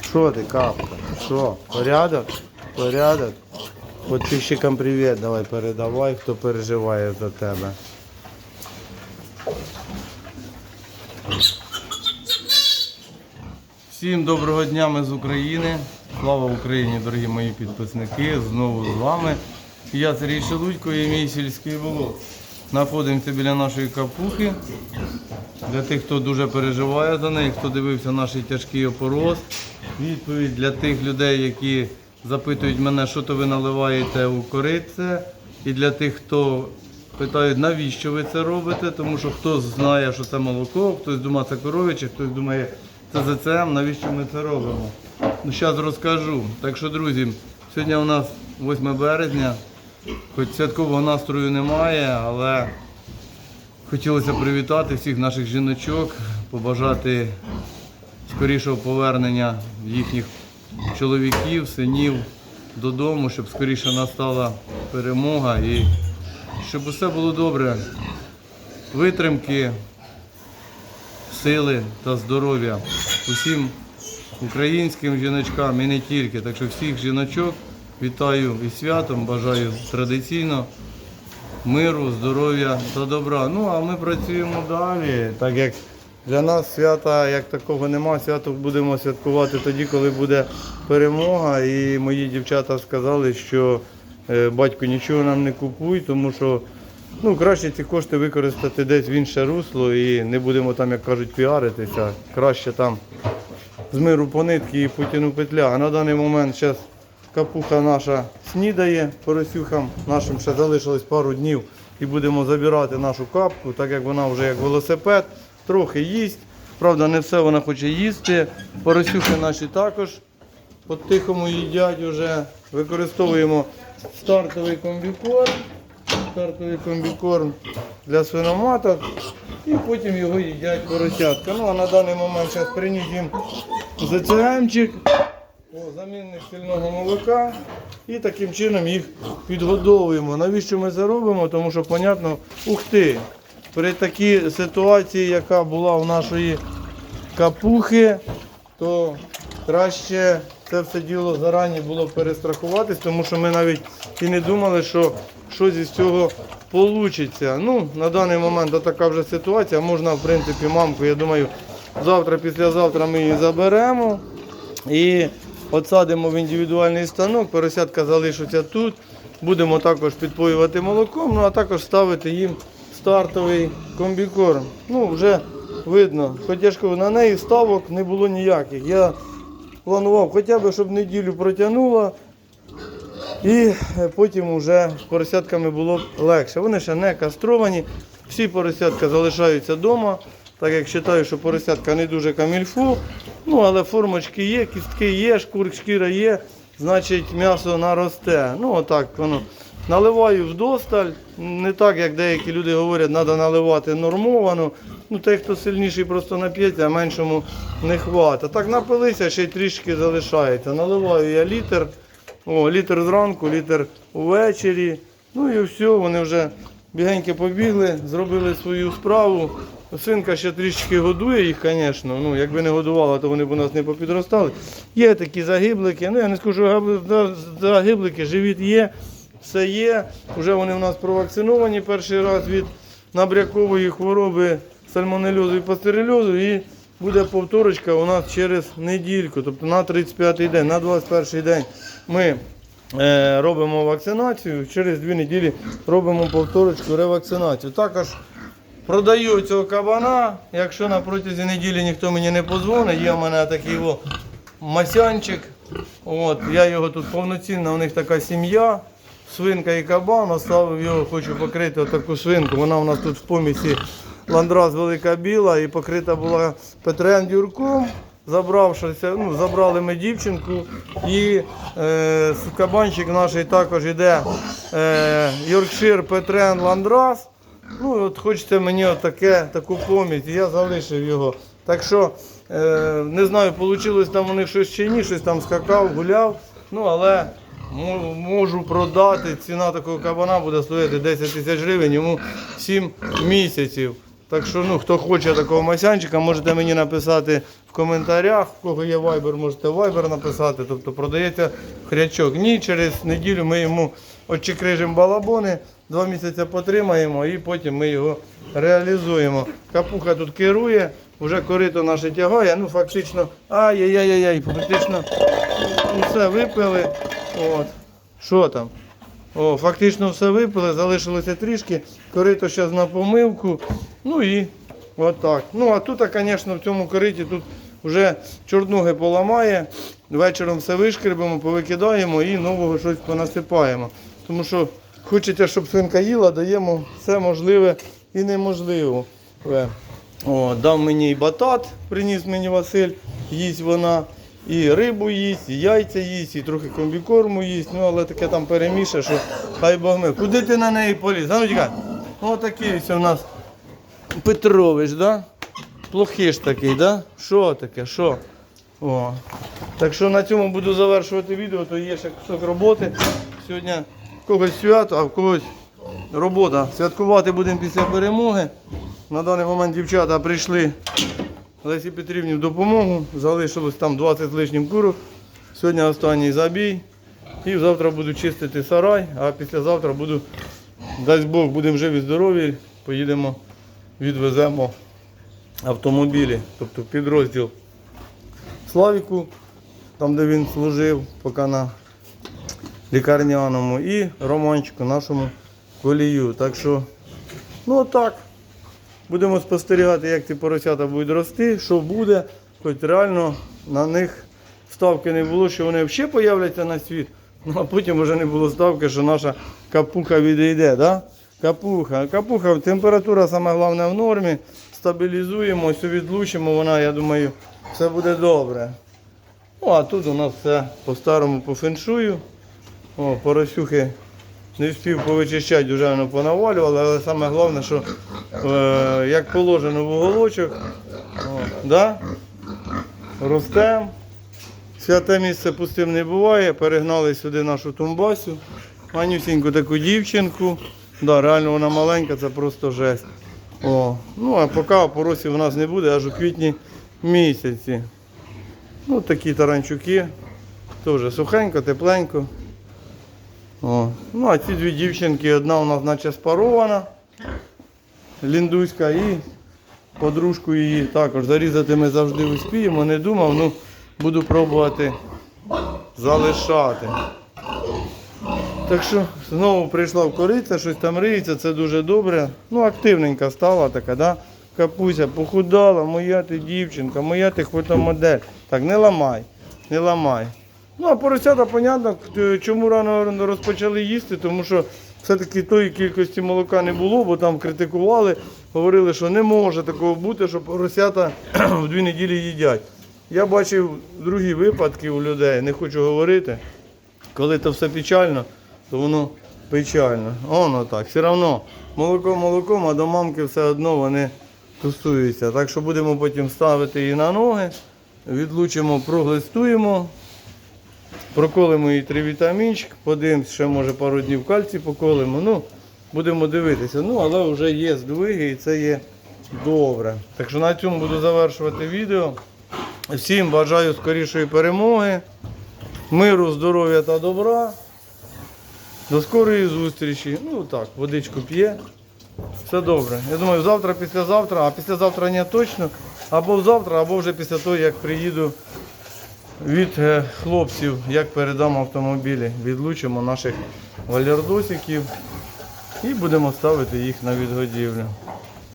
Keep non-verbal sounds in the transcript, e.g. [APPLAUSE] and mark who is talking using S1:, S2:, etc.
S1: Що ти, капка? Що? Порядок? Порядок? Подписчикам привіт давай передавай, хто переживає за тебе. Всім доброго дня, ми з України. Слава Україні, дорогі мої підписники. Знову з вами. Я Сергій Шелудько і мій сільський волос. Знаходимося біля нашої капухи. Для тих, хто дуже переживає за неї, хто дивився наш тяжкий опорос. Відповідь для тих людей, які запитують мене, що то ви наливаєте у корице. І для тих, хто питають, навіщо ви це робите, тому що хтось знає, що це молоко, хтось думає, це коров'яче, хтось думає, це навіщо ми це робимо. Ну, зараз розкажу. Так що, друзі, сьогодні у нас 8 березня, хоч святкового настрою немає, але Хотілося привітати всіх наших жіночок, побажати скорішого повернення їхніх чоловіків, синів додому, щоб скоріше настала перемога і щоб усе було добре. Витримки, сили та здоров'я усім українським жіночкам і не тільки. Так що всіх жіночок вітаю і святом, бажаю традиційно миру, здоров'я та добра. Ну а ми працюємо далі. Так як для нас свята як такого нема, свято будемо святкувати тоді, коли буде перемога. І мої дівчата сказали, що е, батько нічого нам не купуй, тому що ну, краще ці кошти використати десь в інше русло і не будемо там, як кажуть, піаритися. Краще там з миру по нитки і Путіну петля. А на даний момент зараз капуха наша снідає поросюхам нашим ще залишилось пару днів і будемо забирати нашу капку, так як вона вже як велосипед, трохи їсть. Правда, не все вона хоче їсти. Поросюхи наші також по-тихому їдять вже. Використовуємо стартовий комбікорм. Стартовий комбікорм для свиноматок. І потім його їдять поросятка. Ну а на даний момент зараз приніс їм ЗЦМчик. Замінник сильного молока і таким чином їх підгодовуємо. Навіщо ми це робимо? Тому що, понятно, ух ти, при такій ситуації, яка була у нашої капухи, то краще це все діло зарані було перестрахуватись, тому що ми навіть і не думали, що щось із цього вийде. Ну, на даний момент така вже ситуація. Можна, в принципі, мамку, я думаю, завтра, післязавтра ми її заберемо. І отсадимо в індивідуальний станок, поросятка залишаться тут. Будемо також підпоювати молоком, ну а також ставити їм стартовий комбікорм. Ну, вже видно, хоча ж на неї ставок не було ніяких. Я планував хоча б, щоб неділю протягнула. І е, потім вже з поросятками було легше. Вони ще не кастровані. Всі поросятка залишаються вдома, так як вважаю, що поросятка не дуже камільфу. Ну, але формочки є, кістки є, шкур, шкіра є, значить м'ясо наросте. Ну, отак воно. Наливаю вдосталь, не так, як деякі люди говорять, треба наливати нормовано. Ну, той, хто сильніший, просто нап'ється, а меншому не хватить. Так напилися, ще й трішки залишається. Наливаю я літр. О, літр зранку, літр увечері. Ну і все, вони вже бігеньки побігли, зробили свою справу. Синка ще трішки годує їх, звісно. Ну, якби не годувала, то вони б у нас не попідростали. Є такі загиблики. Ну, я не скажу, що загиблики, живіт є, все є. Вже вони у нас провакциновані перший раз від набрякової хвороби сальмонельозу і пастерельозу. І буде повторочка у нас через недільку, тобто на 35-й день, на 21-й день ми е, робимо вакцинацію, через дві неділі робимо повторочку ревакцинацію. Також продаю цього кабана, якщо на протязі неділі ніхто мені не позвонить, є в мене такий о, масянчик. От, я його тут повноцінна, у них така сім'я, свинка і кабан, оставив його, хочу покрити отаку свинку. Вона у нас тут в помісі ландраз велика біла і покрита була Петрен дюрком. Забравшися, ну, забрали ми дівчинку і е, кабанчик наш також йде е, Йоркшир Петрен Ландрас. Ну, от хочеться мені отаке, таку помість, і я залишив його. Так що е, не знаю, вийшло там у них щось чи ні, щось там скакав, гуляв. Ну, але можу продати. Ціна такого кабана буде стоїти 10 тисяч гривень, йому 7 місяців. Так що, ну, хто хоче такого масянчика, можете мені написати в коментарях. В кого є вайбер, можете вайбер написати. Тобто продається хрячок. Ні, через неділю ми йому очекрижимо балабони, два місяці потримаємо і потім ми його реалізуємо. Капуха тут керує, вже корито наше тягає. Ну, фактично, ай-яй-яй-яй, фактично ну, все випили. От. Що там? О, фактично все випили, залишилося трішки. Корито зараз на помилку. Ну і отак. Ну а тут, звісно, в цьому кориті тут вже чорноги поламає. Вечором все вишкребемо, повикидаємо і нового щось понасипаємо. Тому що хочеться, щоб свинка їла, даємо все можливе і неможливе. О, дав мені і батат, приніс мені Василь, їсть вона. І рибу їсть, і яйця їсть, і трохи комбікорму їсть, ну але таке там переміше, що хай Бог ми. Куди ти на неї поліз? А ну тікай. Отакий ось у нас Петрович, да? Плохиш такий, да? Що таке? Що? О. Так що на цьому буду завершувати відео, то є ще кусок роботи. Сьогодні когось свято, а в когось робота. Святкувати будемо після перемоги. На даний момент дівчата прийшли Лесі Петрівні в допомогу. Залишилось там 20 з лишнім курок. Сьогодні останній забій. І завтра буду чистити сарай, а післязавтра буду, дасть Бог, будемо живі, здорові, поїдемо, відвеземо автомобілі, тобто підрозділ Славіку, там де він служив, поки на лікарняному, і Романчику, нашому колію. Так що, ну так. Будемо спостерігати, як ці поросята будуть рости, що буде, хоч реально на них ставки не було, що вони взагалі появляться на світ. Ну а потім вже не було ставки, що наша капуха відійде. Да? Капуха. Капуха, температура саме головне в нормі. Стабілізуємо, все відлучимо, вона, я думаю, все буде добре. Ну а тут у нас все по-старому по феншую. О, поросюхи не встиг повичищати, вже воно понавалювали, але саме головне, що е, як положено в уголочок, да? ростемо. Святе місце пустим не буває. Перегнали сюди нашу тумбасю. Манюсіньку таку дівчинку. Да, реально вона маленька, це просто жесть. О, ну а поки опоросів у нас не буде, аж у квітні місяці. Ну такі таранчуки. Теж сухенько, тепленько. О. Ну, а ці дві дівчинки, одна у нас наче спарована, ліндуська, і подружку її також зарізати ми завжди успіємо. Не думав, ну буду пробувати залишати. Так що знову прийшла в кориця, щось там риється, це дуже добре. Ну, активненька стала така, да? Капуся похудала, моя ти дівчинка, моя ти фотомодель. Так, не ламай, не ламай. Ну, а поросята, понятно, чому рано розпочали їсти, тому що все-таки тої кількості молока не було, бо там критикували, говорили, що не може такого бути, що поросята [CLEARS THROAT] в дві неділі їдять. Я бачив другі випадки у людей, не хочу говорити. Коли це все печально, то воно печально. Воно так. Все одно молоко молоком, а до мамки все одно вони тусуються. Так що будемо потім ставити її на ноги, відлучимо, проглистуємо. Проколимо їй три вітамінчик, подивимось, ще може пару днів кальцій поколимо. Ну, будемо дивитися. Ну, але вже є здвиги і це є добре. Так що на цьому буду завершувати відео. Всім бажаю скорішої перемоги, миру, здоров'я та добра. До скорої зустрічі. Ну так, водичку п'є. Все добре. Я думаю, завтра, післязавтра, а післязавтра не точно. Або завтра, або вже після того, як приїду від е, хлопців, як передам автомобілі, відлучимо наших валярдосиків і будемо ставити їх на відгодівлю.